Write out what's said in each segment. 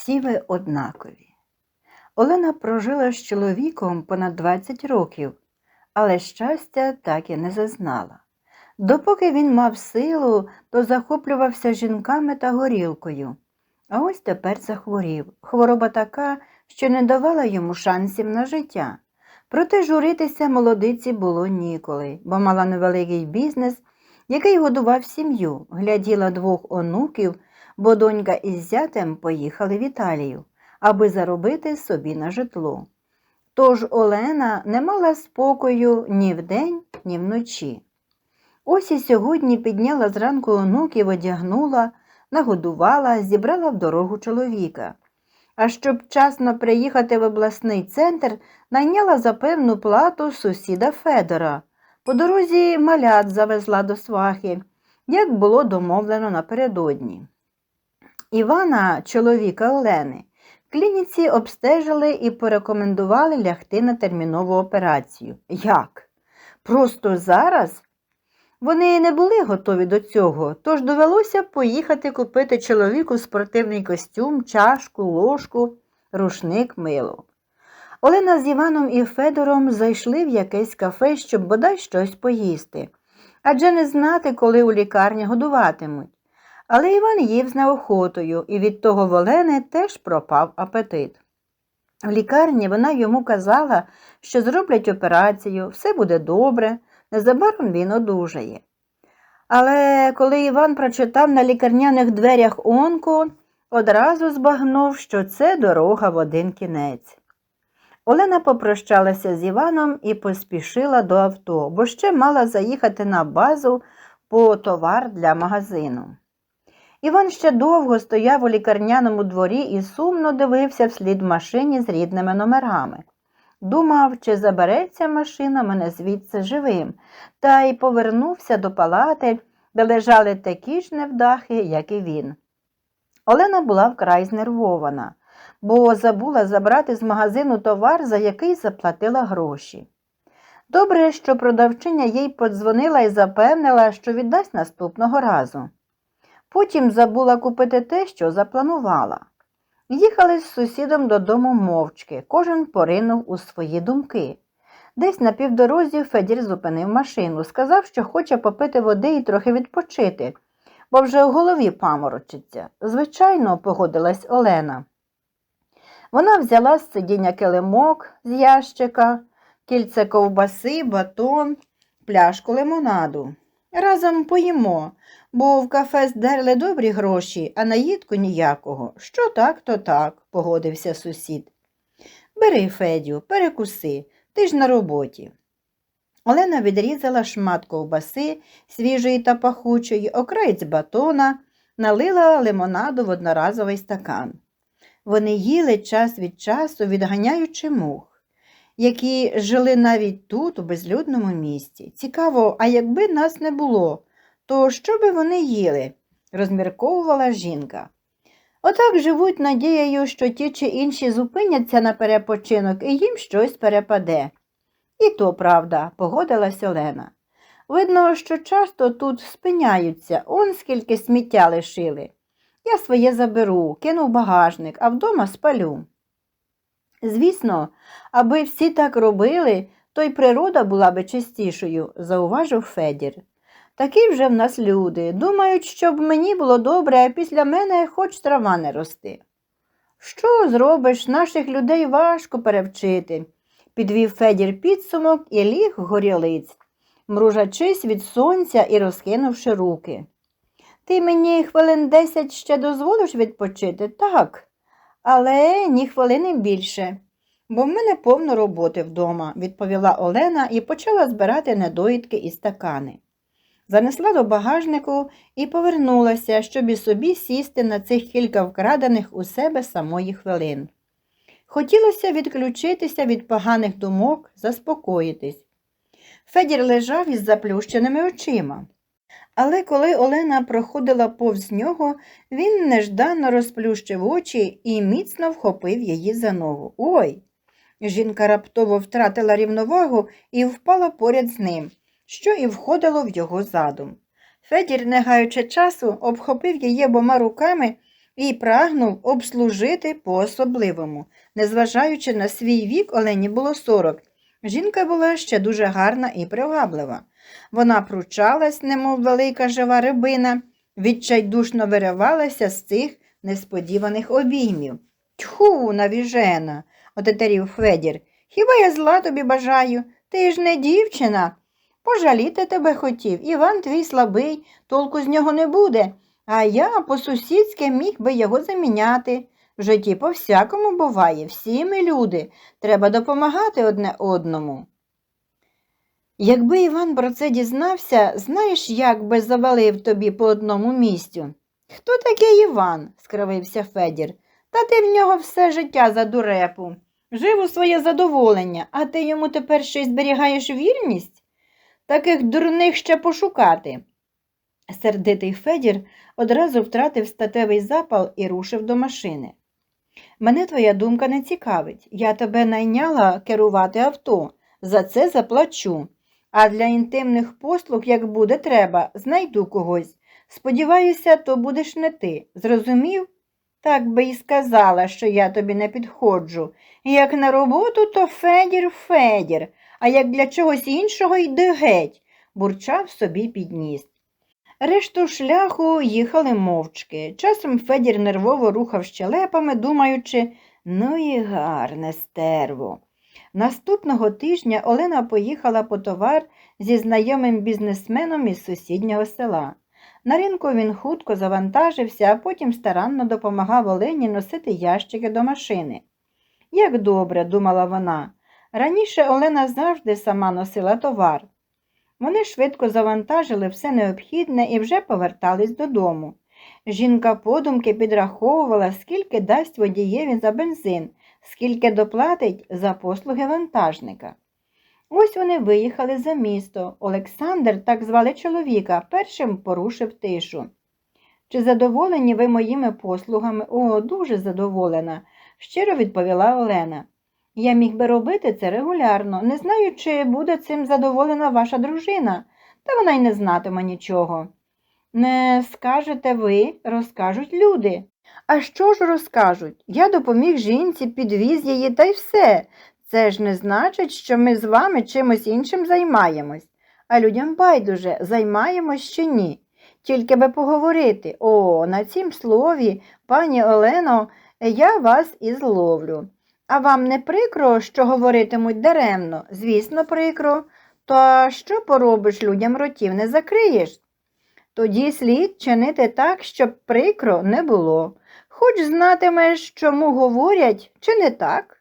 Всі ви однакові. Олена прожила з чоловіком понад 20 років, але щастя так і не зазнала. Допоки він мав силу, то захоплювався жінками та горілкою. А ось тепер захворів. Хвороба така, що не давала йому шансів на життя. Проте журитися молодиці було ніколи, бо мала невеликий бізнес, який годував сім'ю, гляділа двох онуків, бо донька із зятем поїхали в Італію, аби заробити собі на житло. Тож Олена не мала спокою ні вдень, ні вночі. Ось і сьогодні підняла зранку онуків, одягнула, нагодувала, зібрала в дорогу чоловіка. А щоб вчасно приїхати в обласний центр, найняла за певну плату сусіда Федора. По дорозі малят завезла до свахи, як було домовлено напередодні. Івана, чоловіка Олени, в клініці обстежили і порекомендували лягти на термінову операцію. Як? Просто зараз? Вони не були готові до цього, тож довелося поїхати купити чоловіку спортивний костюм, чашку, ложку, рушник, мило. Олена з Іваном і Федором зайшли в якесь кафе, щоб бодай щось поїсти, адже не знати, коли у лікарні годуватимуть. Але Іван їв з неохотою, і від того в Олени теж пропав апетит. В лікарні вона йому казала, що зроблять операцію, все буде добре, незабаром він одужає. Але коли Іван прочитав на лікарняних дверях онко, одразу збагнув, що це дорога в один кінець. Олена попрощалася з Іваном і поспішила до авто, бо ще мала заїхати на базу по товар для магазину. Іван ще довго стояв у лікарняному дворі і сумно дивився вслід машині з рідними номерами. Думав, чи забереться машина мене звідси живим, та й повернувся до палати, де лежали такі ж невдахи, як і він. Олена була вкрай знервована, бо забула забрати з магазину товар, за який заплатила гроші. Добре, що продавчиня їй подзвонила і запевнила, що віддасть наступного разу. Потім забула купити те, що запланувала. Їхали з сусідом додому мовчки, кожен поринув у свої думки. Десь на півдорозі Федір зупинив машину, сказав, що хоче попити води і трохи відпочити, бо вже в голові паморочиться. Звичайно, погодилась Олена. Вона взяла з сидіння килимок з ящика, кільце ковбаси, батон, пляшку лимонаду. Разом поїмо, бо в кафе здерли добрі гроші, а наїдку ніякого. Що так, то так, погодився сусід. Бери, Федю, перекуси, ти ж на роботі. Олена відрізала шмат ковбаси, свіжої та пахучої, окраєць батона, налила лимонаду в одноразовий стакан. Вони їли час від часу, відганяючи мух, які жили навіть тут, у безлюдному місті. Цікаво, а якби нас не було, то що би вони їли? розмірковувала жінка. Отак живуть надією, що ті чи інші зупиняться на перепочинок і їм щось перепаде. І то правда, погодилась Олена. Видно, що часто тут спиняються, он скільки сміття лишили. Я своє заберу, кину в багажник, а вдома спалю. Звісно, аби всі так робили, то й природа була би чистішою, зауважив Федір. Такі вже в нас люди. Думають, щоб мені було добре, а після мене хоч трава не рости. Що зробиш, наших людей важко перевчити, підвів Федір підсумок і ліг горілиць, мружачись від сонця і розкинувши руки. Ти мені хвилин десять ще дозволиш відпочити? Так, але ні хвилини більше, бо в мене повно роботи вдома, відповіла Олена і почала збирати недоїдки і стакани. Занесла до багажнику і повернулася, щоб і собі сісти на цих кілька вкрадених у себе самої хвилин. Хотілося відключитися від поганих думок, заспокоїтись. Федір лежав із заплющеними очима. Але коли Олена проходила повз нього, він нежданно розплющив очі і міцно вхопив її за ногу. Ой! Жінка раптово втратила рівновагу і впала поряд з ним, що і входило в його задум. Федір, не гаючи часу, обхопив її обома руками і прагнув обслужити по-особливому. Незважаючи на свій вік, Олені було 40. Жінка була ще дуже гарна і приваблива. Вона пручалась, немов велика жива рибина, відчайдушно виривалася з цих несподіваних обіймів. Тьху, навіжена, отетерів Федір. Хіба я зла тобі бажаю? Ти ж не дівчина. Пожаліти тебе хотів. Іван твій слабий, толку з нього не буде, а я по-сусідськи міг би його заміняти. В житті по всякому буває, всі ми люди, треба допомагати одне одному. Якби Іван про це дізнався, знаєш, як би завалив тобі по одному місцю? Хто такий Іван? скривився Федір. Та ти в нього все життя за дурепу. Жив у своє задоволення, а ти йому тепер ще й зберігаєш вірність? Таких дурних ще пошукати. Сердитий Федір одразу втратив статевий запал і рушив до машини. Мене твоя думка не цікавить. Я тебе найняла керувати авто. За це заплачу. А для інтимних послуг, як буде треба, знайду когось. Сподіваюся, то будеш не ти. Зрозумів? Так би й сказала, що я тобі не підходжу. Як на роботу, то Федір Федір, а як для чогось іншого йди геть, бурчав собі підніс. Решту шляху їхали мовчки. Часом Федір нервово рухав щелепами, думаючи, ну і гарне стерво. Наступного тижня Олена поїхала по товар зі знайомим бізнесменом із сусіднього села. На ринку він хутко завантажився, а потім старанно допомагав Олені носити ящики до машини. Як добре, думала вона. Раніше Олена завжди сама носила товар. Вони швидко завантажили все необхідне і вже повертались додому. Жінка подумки підраховувала, скільки дасть водієві за бензин, скільки доплатить за послуги вантажника. Ось вони виїхали за місто. Олександр, так звали чоловіка, першим порушив тишу. Чи задоволені ви моїми послугами? О, дуже задоволена, щиро відповіла Олена. Я міг би робити це регулярно, не знаю, чи буде цим задоволена ваша дружина, та вона й не знатиме нічого. Не скажете ви, розкажуть люди. А що ж розкажуть? Я допоміг жінці, підвіз її та й все. Це ж не значить, що ми з вами чимось іншим займаємось, а людям байдуже, займаємось чи ні. Тільки би поговорити. О, на цім слові, пані Олено, я вас і зловлю. А вам не прикро, що говоритимуть даремно? Звісно, прикро. То що поробиш людям ротів не закриєш? Тоді слід чинити так, щоб прикро не було. Хоч знатимеш, чому говорять, чи не так?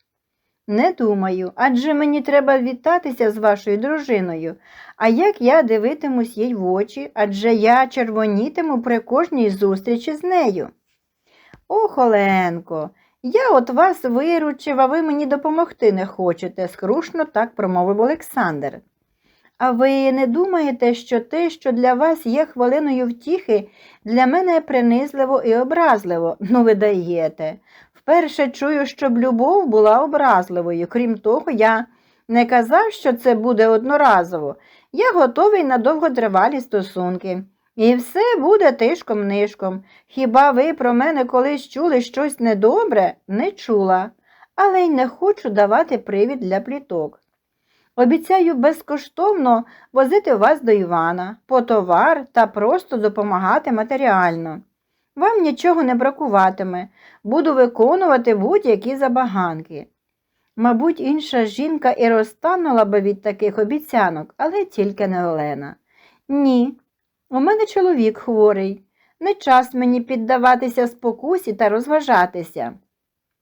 Не думаю, адже мені треба вітатися з вашою дружиною. А як я дивитимусь їй в очі, адже я червонітиму при кожній зустрічі з нею. Ох, Оленко, я от вас виручив, а ви мені допомогти не хочете, скрушно так промовив Олександр. А ви не думаєте, що те, що для вас є хвилиною втіхи, для мене принизливо і образливо, ну ви даєте. Вперше чую, щоб любов була образливою. Крім того, я не казав, що це буде одноразово. Я готовий на довготривалі стосунки. І все буде тишком-нишком. Хіба ви про мене колись чули щось недобре? Не чула, але й не хочу давати привід для пліток. Обіцяю безкоштовно возити вас до Івана, по товар та просто допомагати матеріально. Вам нічого не бракуватиме, буду виконувати будь-які забаганки. Мабуть, інша жінка і розтанула би від таких обіцянок, але тільки не Олена. Ні, у мене чоловік хворий. Не час мені піддаватися спокусі та розважатися.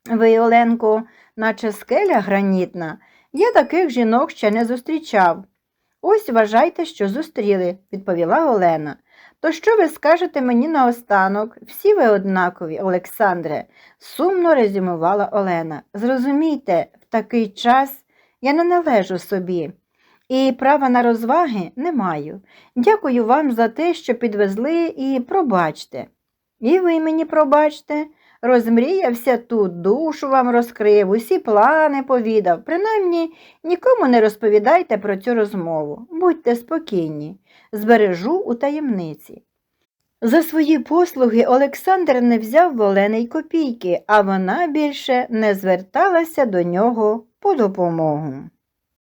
Ви, Оленко, наче скеля гранітна, я таких жінок ще не зустрічав. Ось вважайте, що зустріли, відповіла Олена. То що ви скажете мені наостанок? Всі ви однакові, Олександре, сумно резюмувала Олена. Зрозумійте, в такий час я не належу собі. І права на розваги не маю. Дякую вам за те, що підвезли, і пробачте. І ви мені пробачте. Розмріявся тут, душу вам розкрив, усі плани повідав. Принаймні нікому не розповідайте про цю розмову. Будьте спокійні, збережу у таємниці. За свої послуги Олександр не взяв в Олени й копійки, а вона більше не зверталася до нього по допомогу.